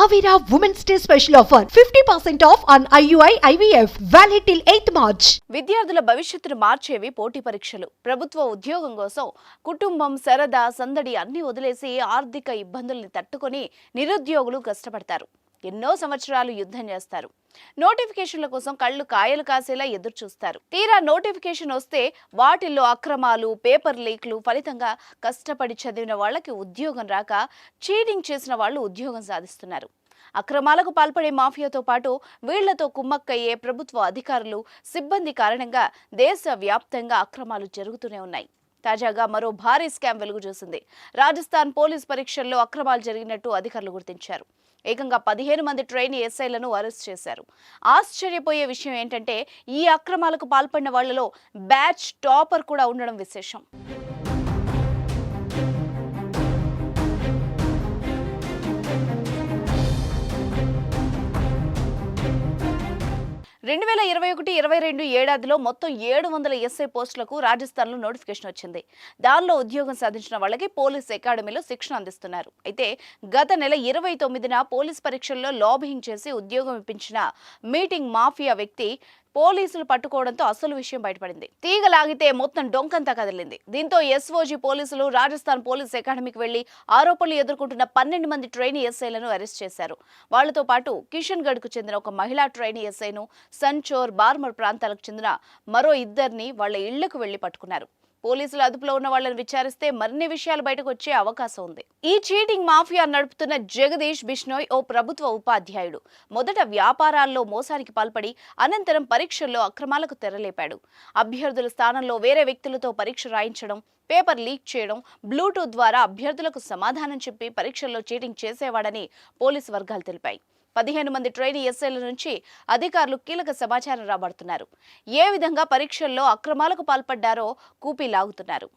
Avira Women's Day special offer 50% off on IUI IVF valid till 8th March. విద్యార్థుల భవిష్యత్తును మార్చేవి పోటీ పరీక్షలు ప్రభుత్వ ఉద్యోగం కోసం కుటుంబం సరదా సందడి అన్ని వదిలేసి ఆర్థిక ఇబ్బందుల్ని తట్టుకొని నిరుద్యోగులు కష్టపడతారు ఎన్నో సంవత్సరాలు యుద్ధం చేస్తారు. నోటిఫికేషన్ల కోసం కళ్ళు కాయలు కాసేలా ఎదురు చూస్తారు. తీరా నోటిఫికేషన్ వస్తే వాటిల్లో అక్రమాలు పేపర్ లీక్లు ఫలితంగా కష్టపడి చదివిన వాళ్ళకి ఉద్యోగం రాక చీటింగ్ చేసిన వాళ్ళు ఉద్యోగం సాధిస్తున్నారు. అక్రమాలకు పాల్పడే మాఫియాతో పాటు వీళ్ళతో కుమ్మక్కయ్యే ప్రభుత్వ అధికారులు సిబ్బంది కారణంగా దేశవ్యాప్తంగా అక్రమాలు జరుగుతూనే ఉన్నాయి. తాజాగా మరో భారీ స్కామ్ వెలుగు చూసింది రాజస్థాన్ పోలీస్ పరీక్షల్లో అక్రమాలు జరిగినట్టు అధికారులు గుర్తించారు. ఏకంగా పదిహేను మంది ట్రైనీ ఎస్ఐలను అరెస్ట్ చేశారు. ఆశ్చర్యపోయే విషయం ఏంటంటే ఈ అక్రమాలకు పాల్పడిన వాళ్ళలో బ్యాచ్ టాపర్ కూడా ఉండడం విశేషం. రెండు వేల ఇరవై ఒకటి ఇరవై రెండు ఏడాదిలో మొత్తం ఏడు వందల ఎస్ఐ పోస్టులకు రాజస్థాన్లో నోటిఫికేషన్ వచ్చింది. దానిలో ఉద్యోగం సాధించిన వాళ్ళకి పోలీస్ అకాడమీలో శిక్షణ అందిస్తున్నారు. అయితే గత నెల ఇరవై తొమ్మిదిన పోలీస్ పరీక్షల్లో లాబింగ్ చేసి ఉద్యోగం ఇప్పించిన మీటింగ్ మాఫియా వ్యక్తి పోలీసులు పట్టుకోవడంతో అసలు విషయం బయటపడింది. తీగ లాగితే మొత్తం డొంకంతా కదిలింది. దీంతో ఎస్ఓజీ పోలీసులు రాజస్థాన్ పోలీస్ అకాడమీకి వెళ్ళి ఆరోపణలు ఎదుర్కొంటున్న పన్నెండు మంది ట్రైనీ ఎస్ఐలను అరెస్ట్ చేశారు. వాళ్ళతో పాటు కిషన్ గఢ్కు చెందిన ఒక మహిళా ట్రైనీ ఎస్ఐను సంచోర్ బార్మర్ ప్రాంతాలకు చెందిన మరో ఇద్దరిని వాళ్ళ ఇళ్ళకు వెళ్ళి పట్టుకున్నారు. పోలీసులు అదుపులో ఉన్న వాళ్ళని విచారిస్తే మరిన్ని విషయాలు బయటకు వచ్చే అవకాశం ఉంది. ఈ చీటింగ్ మాఫియా నడుపుతున్న జగదీష్ బిష్నోయ్ ఓ ప్రభుత్వ ఉపాధ్యాయుడు. మొదట వ్యాపారాల్లో మోసానికి పాల్పడి అనంతరం పరీక్షల్లో అక్రమాలకు తెరలేపాడు. అభ్యర్థుల స్థానంలో వేరే వ్యక్తులతో పరీక్ష రాయించడం పేపర్ లీక్ చేయడం బ్లూటూత్ ద్వారా అభ్యర్థులకు సమాధానం చెప్పి పరీక్షల్లో చీటింగ్ చేసేవాడని పోలీసు వర్గాలు తెలిపాయి. పదిహేను మంది ట్రైనీ ఎస్ఐల నుంచి అధికారులు కీలక సమాచారం రాబడుతున్నారు. ఏ విధంగా పరీక్షల్లో అక్రమాలకు పాల్పడ్డారో కూపీ లాగుతున్నారు.